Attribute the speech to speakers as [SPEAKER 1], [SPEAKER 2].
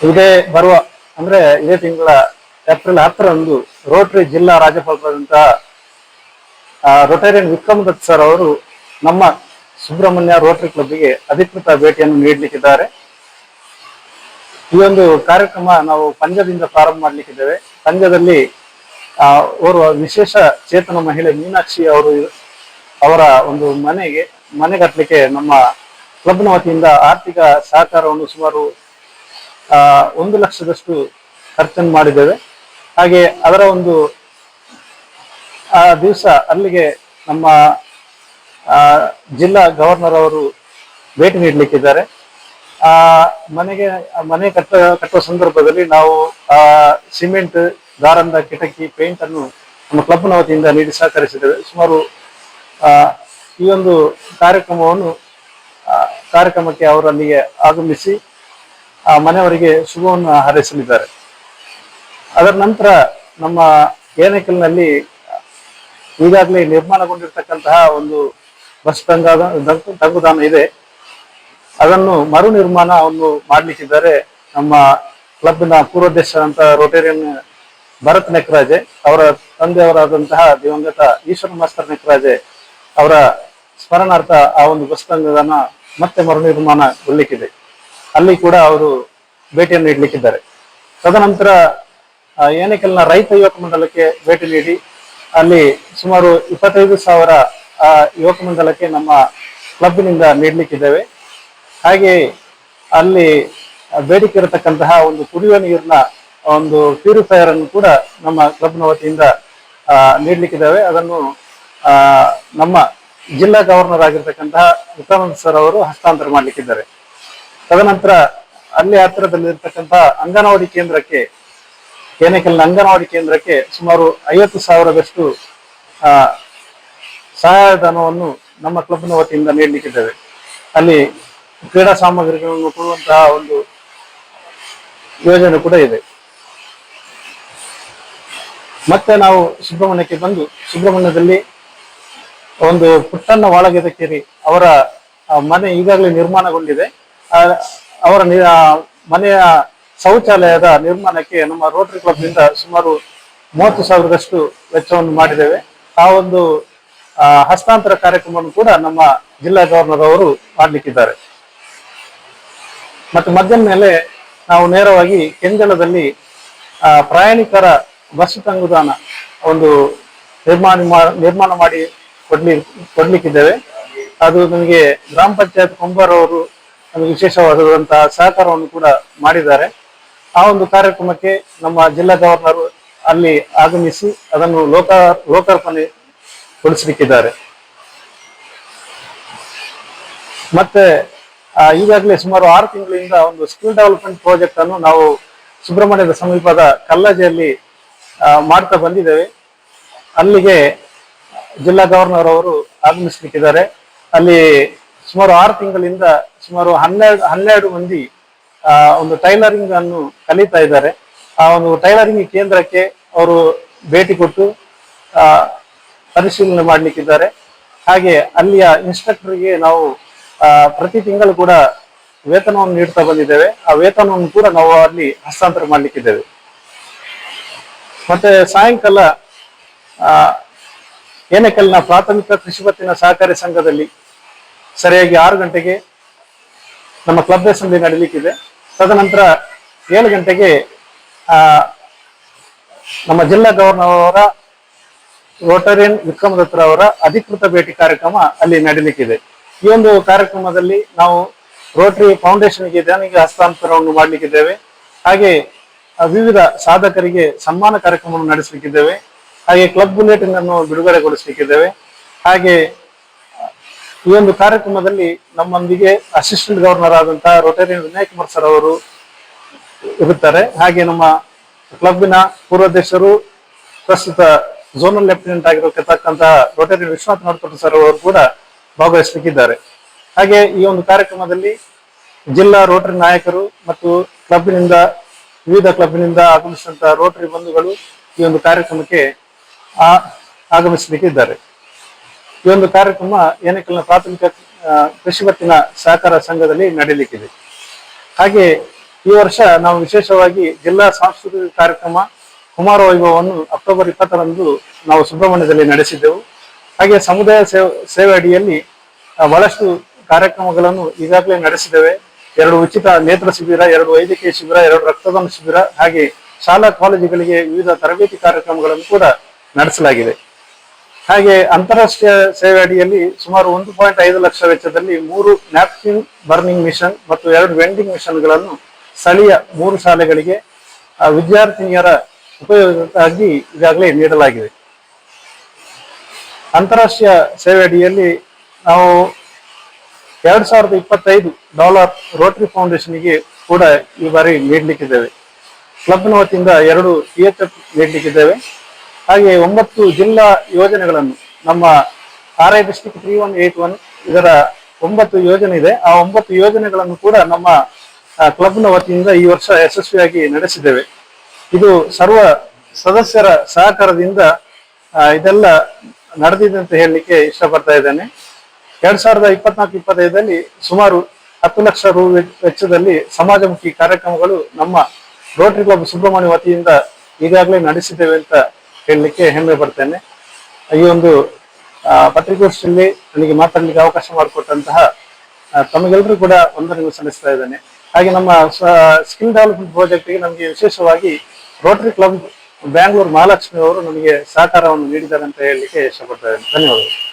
[SPEAKER 1] ಇದೇ ಬರುವ ಅಂದ್ರೆ ಇದೇ ತಿಂಗಳ ಏಪ್ರಿಲ್ ಹತ್ತರಂದು ರೋಟರಿ ಜಿಲ್ಲಾ ರಾಜ್ಯಪಾಲರಾದಂತಹ ರೊಟೇರಿಯನ್ ವಿಕ್ರಮ್ ದತ್ ಸರ್ ಅವರು ನಮ್ಮ ಸುಬ್ರಹ್ಮಣ್ಯ ರೋಟರಿ ಕ್ಲಬ್ಗೆ ಅಧಿಕೃತ ಭೇಟಿಯನ್ನು ನೀಡಲಿಕ್ಕಿದ್ದಾರೆ. ಈ ಒಂದು ಕಾರ್ಯಕ್ರಮ ನಾವು ಪಂಜದಿಂದ ಪ್ರಾರಂಭ ಮಾಡಲಿಕ್ಕಿದ್ದೇವೆ. ಪಂಜದಲ್ಲಿ ಆ, ಓರ್ವ ವಿಶೇಷ ಚೇತನ ಮಹಿಳೆ ಮೀನಾಕ್ಷಿ ಅವರು ಅವರ ಒಂದು ಮನೆಗೆ ಮನೆ ಕಟ್ಟಲಿಕ್ಕೆ ನಮ್ಮ ಕ್ಲಬ್ನ ವತಿಯಿಂದ ಆರ್ಥಿಕ ಸಹಕಾರವನ್ನು ಸುಮಾರು ಒಂದು ಲಕ್ಷದಷ್ಟು ಖರ್ಚನ್ನು ಮಾಡಿದ್ದೇವೆ. ಹಾಗೆ ಅದರ ಒಂದು ಆ ದಿವಸ ಅಲ್ಲಿಗೆ ನಮ್ಮ ಜಿಲ್ಲಾ ಗವರ್ನರ್ ಅವರು ಭೇಟಿ ನೀಡಲಿಕ್ಕಿದ್ದಾರೆ. ಆ ಮನೆಗೆ ಮನೆ ಕಟ್ಟ ಕಟ್ಟುವ ಸಂದರ್ಭದಲ್ಲಿ ನಾವು ಆ ಸಿಮೆಂಟ್ ದಾರಂದ ಕಿಟಕಿ ಪೇಂಟ್ ಅನ್ನು ನಮ್ಮ ಕ್ಲಬ್ನ ವತಿಯಿಂದ ನೀಡಿ ಸಹಕರಿಸಿದ್ದೇವೆ. ಸುಮಾರು ಆ, ಈ ಒಂದು ಕಾರ್ಯಕ್ರಮವನ್ನು ಕಾರ್ಯಕ್ರಮಕ್ಕೆ ಅವರಲ್ಲಿಗೆ ಆಗಮಿಸಿ ಆ ಮನೆಯವರಿಗೆ ಶುಭವನ್ನು ಹಾರೈಸಲಿದ್ದಾರೆ. ಅದರ ನಂತರ ನಮ್ಮ ಏನೇಕಲ್ನಲ್ಲಿ ಈಗಾಗಲೇ ನಿರ್ಮಾಣಗೊಂಡಿರ್ತಕ್ಕಂತಹ ಒಂದು ಬಸ್ ತಂಗಾದ ತಂಗುದಾನ ಇದೆ. ಅದನ್ನು ಮರು ನಿರ್ಮಾಣವನ್ನು ಮಾಡಲಿಕ್ಕಿದ್ದಾರೆ ನಮ್ಮ ಕ್ಲಬ್ನ ಪೂರ್ವಾಧ್ಯಕ್ಷ ಅಂತ ರೋಟೇರಿಯನ್ ಭರತ್ ನೆಕ್ರಾಜೆ, ಅವರ ತಂದೆಯವರಾದಂತಹ ದಿವಂಗತ ಈಶ್ವರ ಮಾಸ್ತರ್ ನೆಕ್ರಾಜೆ ಅವರ ಸ್ಮರಣಾರ್ಥ ಆ ಒಂದು ಬಸ್ ತಂಗದಾನ ಮತ್ತೆ ಮರು ನಿರ್ಮಾಣಗೊಳ್ಳಿಕ್ಕಿದೆ ಅಲ್ಲಿ ಕೂಡ ಅವರು ಭೇಟಿಯನ್ನು ನೀಡಲಿಕ್ಕಿದ್ದಾರೆ. ತದನಂತರ ಏನೇಕಲ್ನ ರೈತ ಯುವಕ ಮಂಡಲಕ್ಕೆ ಭೇಟಿ ನೀಡಿ, ಅಲ್ಲಿ ಸುಮಾರು ಇಪ್ಪತ್ತೈದು ಸಾವಿರ ಯುವಕ ಮಂಡಲಕ್ಕೆ ನಮ್ಮ ಕ್ಲಬ್ನಿಂದ ನೀಡಲಿಕ್ಕಿದ್ದೇವೆ. ಹಾಗೆ ಅಲ್ಲಿ ಬೇಡಿಕೆ ಇರತಕ್ಕಂತಹ ಒಂದು ಕುಡಿಯುವ ನೀರಿನ ಒಂದು ಪ್ಯೂರಿಫೈಯರ್ ಅನ್ನು ಕೂಡ ನಮ್ಮ ಕ್ಲಬ್ನ ವತಿಯಿಂದ ನೀಡಲಿಕ್ಕಿದ್ದೇವೆ. ಅದನ್ನು ನಮ್ಮ ಜಿಲ್ಲಾ ಗವರ್ನರ್ ಆಗಿರ್ತಕ್ಕಂತಹ ವಿಕ್ರಮಾನಂದ ಸರ್ ಅವರು ಹಸ್ತಾಂತರ ಮಾಡಲಿಕ್ಕಿದ್ದಾರೆ. ತದನಂತರ ಅಲ್ಲಿ ಹತ್ತಿರದಲ್ಲಿರ್ತಕ್ಕಂತಹ ಅಂಗನವಾಡಿ ಕೇಂದ್ರಕ್ಕೆ ಏನೆಕಲ್ನ ಅಂಗನವಾಡಿ ಕೇಂದ್ರಕ್ಕೆ ಸುಮಾರು ಐವತ್ತು ಸಾವಿರದಷ್ಟು ಸಹಾಯಧನವನ್ನು ನಮ್ಮ ಕ್ಲಬ್ನ ವತಿಯಿಂದ ನೀಡಲಿಕ್ಕಿದ್ದೇವೆ. ಅಲ್ಲಿ ಕ್ರೀಡಾ ಸಾಮಗ್ರಿಗಳನ್ನು ಕೊಡುವಂತಹ ಒಂದು ಯೋಜನೆ ಕೂಡ ಇದೆ. ಮತ್ತೆ ನಾವು ಸುಬ್ರಹ್ಮಣ್ಯಕ್ಕೆ ಬಂದು ಸುಬ್ರಹ್ಮಣ್ಯದಲ್ಲಿ ಒಂದು ಪುಟ್ಟಣ್ಣ ವಾಳಗೆದಕೇರಿ ಅವರ ಮನೆ ಈಗಾಗಲೇ ನಿರ್ಮಾಣಗೊಂಡಿದೆ. ಅವರ ಮನೆಯ ಶೌಚಾಲಯದ ನಿರ್ಮಾಣಕ್ಕೆ ನಮ್ಮ ರೋಟರಿ ಕ್ಲಬ್ನಿಂದ ಸುಮಾರು ಮೂವತ್ತು ಸಾವಿರದಷ್ಟು ವೆಚ್ಚವನ್ನು ಮಾಡಿದ್ದೇವೆ. ಆ ಒಂದು ಹಸ್ತಾಂತರ ಕಾರ್ಯಕ್ರಮವನ್ನು ಕೂಡ ನಮ್ಮ ಜಿಲ್ಲಾ ಗವರ್ನರ್ ಅವರು ಮಾಡಲಿಕ್ಕಿದ್ದಾರೆ. ಮತ್ತು ಮಧ್ಯಾಹ್ನ ಮೇಲೆ ನಾವು ನೇರವಾಗಿ ಕೆಂಜಲದಲ್ಲಿ ಪ್ರಯಾಣಿಕರ ಬಸ್ ತಂಗುದಾನ ಒಂದು ನಿರ್ಮಾಣ ನಿರ್ಮಾಣ ಮಾಡಿ ಕೊಡ್ಲಿ, ಕೊಡ್ಲಿಕ್ಕಿದ್ದೇವೆ. ಅದು ನಮಗೆ ಗ್ರಾಮ ಪಂಚಾಯತ್ ಕುಂಬಾರ್ ಅವರು ನಮಗೆ ವಿಶೇಷವಾದಂತಹ ಸಹಕಾರವನ್ನು ಕೂಡ ಮಾಡಿದ್ದಾರೆ. ಆ ಒಂದು ಕಾರ್ಯಕ್ರಮಕ್ಕೆ ನಮ್ಮ ಜಿಲ್ಲಾ ಗವರ್ನರ್ ಅಲ್ಲಿ ಆಗಮಿಸಿ ಅದನ್ನು ಲೋಕ, ಲೋಕಾರ್ಪಣೆಗೊಳಿಸಲಿಕ್ಕಿದ್ದಾರೆ. ಮತ್ತೆ ಈಗಾಗಲೇ ಸುಮಾರು ಆರು ತಿಂಗಳಿಂದ ಒಂದು ಸ್ಕಿಲ್ ಡೆವಲಪ್ಮೆಂಟ್ ಪ್ರಾಜೆಕ್ಟ್ ಅನ್ನು ನಾವು ಸುಬ್ರಹ್ಮಣ್ಯದ ಸಮೀಪದ ಕಲ್ಲಜೆಯಲ್ಲಿ ಮಾಡ್ತಾ ಬಂದಿದ್ದೇವೆ. ಅಲ್ಲಿಗೆ ಜಿಲ್ಲಾ ಗವರ್ನರ್ ಅವರು ಆಗಮಿಸಲಿಕ್ಕಿದ್ದಾರೆ. ಅಲ್ಲಿ ಸುಮಾರು ಆರು ತಿಂಗಳಿಂದ ಸುಮಾರು ಹನ್ನೆರಡು ಹನ್ನೆರಡು ಮಂದಿ ಒಂದು ಟೈಲರಿಂಗ್ ಅನ್ನು ಕಲಿತಾ ಇದ್ದಾರೆ. ಆ ಒಂದು ಟೈಲರಿಂಗ್ ಕೇಂದ್ರಕ್ಕೆ ಅವರು ಭೇಟಿ ಕೊಟ್ಟು ಆ, ಪರಿಶೀಲನೆ ಮಾಡಲಿಕ್ಕಿದ್ದಾರೆ. ಹಾಗೆ ಅಲ್ಲಿಯ ಇನ್ಸ್ಟ್ರಕ್ಟರ್ಗೆ ನಾವು ಪ್ರತಿ ತಿಂಗಳು ಕೂಡ ವೇತನವನ್ನು ನೀಡ್ತಾ ಬಂದಿದ್ದೇವೆ. ಆ ವೇತನವನ್ನು ಕೂಡ ನಾವು ಅಲ್ಲಿ ಹಸ್ತಾಂತರ ಮಾಡಲಿಕ್ಕಿದ್ದೇವೆ. ಮತ್ತೆ ಸಾಯಂಕಾಲ ಆ, ಏನೆಕಲ್ನ ಪ್ರಾಥಮಿಕ ಕೃಷಿ ಪತ್ತಿನ ಸಹಕಾರಿ ಸಂಘದಲ್ಲಿ ಸರಿಯಾಗಿ ಆರು ಗಂಟೆಗೆ ನಮ್ಮ ಕ್ಲಬ್ ಅಸೆಂಬ್ಲಿ ನಡೀಲಿಕ್ಕಿದೆ. ತದನಂತರ ಏಳು ಗಂಟೆಗೆ ನಮ್ಮ ಜಿಲ್ಲಾ ಗವರ್ನರ್ ಅವರ ರೋಟರಿಯನ್ ವಿಕ್ರಮ ದತ್ರ ಅವರ ಅಧಿಕೃತ ಭೇಟಿ ಕಾರ್ಯಕ್ರಮ ಅಲ್ಲಿ ನಡೀಲಿಕ್ಕಿದೆ. ಈ ಒಂದು ಕಾರ್ಯಕ್ರಮದಲ್ಲಿ ನಾವು ರೋಟರಿ ಫೌಂಡೇಶನ್ಗೆ ದೇಣಿಗೆ ಹಸ್ತಾಂತರವನ್ನು ಮಾಡಲಿಕ್ಕಿದ್ದೇವೆ. ಹಾಗೆ ವಿವಿಧ ಸಾಧಕರಿಗೆ ಸನ್ಮಾನ ಕಾರ್ಯಕ್ರಮವನ್ನು ನಡೆಸಲಿಕ್ಕಿದ್ದೇವೆ. ಹಾಗೆ ಕ್ಲಬ್ ಬುಲೆಟಿನ್ ಅನ್ನು ಬಿಡುಗಡೆಗೊಳಿಸಲಿಕ್ಕಿದ್ದೇವೆ. ಹಾಗೆ ಈ ಒಂದು ಕಾರ್ಯಕ್ರಮದಲ್ಲಿ ನಮ್ಮೊಂದಿಗೆ ಅಸಿಸ್ಟೆಂಟ್ ಗವರ್ನರ್ ಆದಂತಹ ರೋಟರಿ ವಿನಯ್ ಕುಮಾರ್ ಸರ್ ಅವರು ಇರುತ್ತಾರೆ. ಹಾಗೆ ನಮ್ಮ ಕ್ಲಬ್ನ ಪೂರ್ವಾಧ್ಯಕ್ಷರು, ಪ್ರಸ್ತುತ ಝೋನಲ್ ಲೆಫ್ಟಿನೆಂಟ್ ಆಗಿರತಕ್ಕಂತಹ ರೋಟರಿ ವಿಶ್ವನಾಥ್ ನೋಡ್ಕೊಟ್ಟು ಸರ್ ಅವರು ಕೂಡ ಭಾಗವಹಿಸಲಿಕ್ಕಿದ್ದಾರೆ. ಹಾಗೆ ಈ ಒಂದು ಕಾರ್ಯಕ್ರಮದಲ್ಲಿ ಜಿಲ್ಲಾ ರೋಟರಿ ನಾಯಕರು ಮತ್ತು ಕ್ಲಬ್ನಿಂದ, ವಿವಿಧ ಕ್ಲಬ್ನಿಂದ ಆಗಮಿಸಿದಂತಹ ರೋಟರಿ ಬಂಧುಗಳು ಈ ಒಂದು ಕಾರ್ಯಕ್ರಮಕ್ಕೆ ಆ, ಆಗಮಿಸಲಿಕ್ಕಿದ್ದಾರೆ. ಈ ಒಂದು ಕಾರ್ಯಕ್ರಮ ಏನಕ್ಕೆಲ್ಲ ಪ್ರಾಥಮಿಕ ಕೃಷಿ ಪತ್ತಿನ ಸಹಕಾರ ಸಂಘದಲ್ಲಿ ನಡೀಲಿಕ್ಕಿದೆ. ಹಾಗೆ ಈ ವರ್ಷ ನಾವು ವಿಶೇಷವಾಗಿ ಜಿಲ್ಲಾ ಸಾಂಸ್ಕೃತಿಕ ಕಾರ್ಯಕ್ರಮ ಕುಮಾರ ವೈಭವವನ್ನು ಅಕ್ಟೋಬರ್ ಇಪ್ಪತ್ತರಂದು ನಾವು ಸುಬ್ರಹ್ಮಣ್ಯದಲ್ಲಿ ನಡೆಸಿದ್ದೆವು. ಹಾಗೆ ಸಮುದಾಯ ಸೇವೆ ಸೇವೆ ಅಡಿಯಲ್ಲಿ ಬಹಳಷ್ಟು ಕಾರ್ಯಕ್ರಮಗಳನ್ನು ಈಗಾಗಲೇ ನಡೆಸಿದ್ದೇವೆ. ಎರಡು ಉಚಿತ ನೇತ್ರ ಶಿಬಿರ, ಎರಡು ವೈದ್ಯಕೀಯ ಶಿಬಿರ, ಎರಡು ರಕ್ತದಾನ ಶಿಬಿರ, ಹಾಗೆ ಶಾಲಾ ಕಾಲೇಜುಗಳಿಗೆ ವಿವಿಧ ತರಬೇತಿ ಕಾರ್ಯಕ್ರಮಗಳನ್ನು ಕೂಡ ನಡೆಸಲಾಗಿದೆ. ಹಾಗೆ ಅಂತಾರಾಷ್ಟ್ರೀಯ ಸೇವೆ ಅಡಿಯಲ್ಲಿ ಸುಮಾರು ಒಂದು ಪಾಯಿಂಟ್ ಐದು ಲಕ್ಷ ವೆಚ್ಚದಲ್ಲಿ ಮೂರು ನ್ಯಾಪ್ಕಿನ್ ಬರ್ನಿಂಗ್ ಮಿಷನ್ ಮತ್ತು ಎರಡು ವೆಂಡಿಂಗ್ ಮಿಷನ್ಗಳನ್ನು ಸ್ಥಳೀಯ ಮೂರು ಶಾಲೆಗಳಿಗೆ ವಿದ್ಯಾರ್ಥಿನಿಯರ ಉಪಯೋಗಕ್ಕಾಗಿ ಈಗಾಗಲೇ ನೀಡಲಾಗಿದೆ. ಅಂತಾರಾಷ್ಟ್ರೀಯ ಸೇವೆ ಅಡಿಯಲ್ಲಿ ನಾವು ಎರಡು ಸಾವಿರದ ಇಪ್ಪತ್ತೈದು ಡಾಲರ್ ರೋಟರಿ ಫೌಂಡೇಶನ್ಗೆ ಕೂಡ ಈ ಬಾರಿ ನೀಡಲಿಕ್ಕಿದ್ದೇವೆ. ಕ್ಲಬ್ನ ವತಿಯಿಂದ ಎರಡು ಪಿ ಎಚ್ ಎಫ್ ನೀಡಲಿಕ್ಕಿದ್ದೇವೆ. ಹಾಗೆ ಒಂಬತ್ತು ಜಿಲ್ಲಾ ಯೋಜನೆಗಳನ್ನು ನಮ್ಮ R I district three one eight one ಇದರ ಒಂಬತ್ತು ಯೋಜನೆ ಇದೆ. ಆ ಒಂಬತ್ತು ಯೋಜನೆಗಳನ್ನು ಕೂಡ ನಮ್ಮ ಕ್ಲಬ್ನ ವತಿಯಿಂದ ಈ ವರ್ಷ ಯಶಸ್ವಿಯಾಗಿ ನಡೆಸಿದ್ದೇವೆ. ಇದು ಸರ್ವ ಸದಸ್ಯರ ಸಹಕಾರದಿಂದ ಇದೆಲ್ಲ ನಡೆದಿದೆ ಅಂತ ಹೇಳಲಿಕ್ಕೆ ಇಷ್ಟಪಡ್ತಾ ಇದ್ದೇನೆ. ಎರಡ್ ಸಾವಿರದ ಇಪ್ಪತ್ನಾಲ್ಕು ಇಪ್ಪತ್ತೈದರಲ್ಲಿ ಸುಮಾರು ಹತ್ತು ಲಕ್ಷ ರು ವೆಚ್ಚದಲ್ಲಿ ಸಮಾಜಮುಖಿ ಕಾರ್ಯಕ್ರಮಗಳು ನಮ್ಮ ರೋಟರಿ ಕ್ಲಬ್ ಸುಬ್ರಹ್ಮಣ್ಯ ವತಿಯಿಂದ ಈಗಾಗಲೇ ನಡೆಸಿದ್ದೇವೆ ಅಂತ ಹೇಳಲಿಕ್ಕೆ ಹೆಮ್ಮೆ ಪಡ್ತೇನೆ. ಈ ಒಂದು ಪತ್ರಿಕೋಷ್ಠಿಯಲ್ಲಿ ನನಗೆ ಮಾತಾಡಲಿಕ್ಕೆ ಅವಕಾಶ ಮಾಡಿಕೊಟ್ಟಂತಹ ತಮಗೆಲ್ಲರೂ ಕೂಡ ವಂದನೆಗಳು ಸಲ್ಲಿಸ್ತಾ ಇದ್ದೇನೆ. ಹಾಗೆ ನಮ್ಮ ಸ್ಕಿಲ್ ಡೆವಲಪ್ಮೆಂಟ್ ಪ್ರಾಜೆಕ್ಟ್ಗೆ ನಮಗೆ ವಿಶೇಷವಾಗಿ ರೋಟರಿ ಕ್ಲಬ್ ಬ್ಯಾಂಗ್ಳೂರ್ ಮಹಾಲಕ್ಷ್ಮಿ ಅವರು ನಮಗೆ ಸಹಕಾರವನ್ನು ನೀಡಿದ್ದಾರೆ ಅಂತ ಹೇಳಲಿಕ್ಕೆ ಇಷ್ಟಪಡ್ತಾ ಇದ್ದೇನೆ. ಧನ್ಯವಾದಗಳು.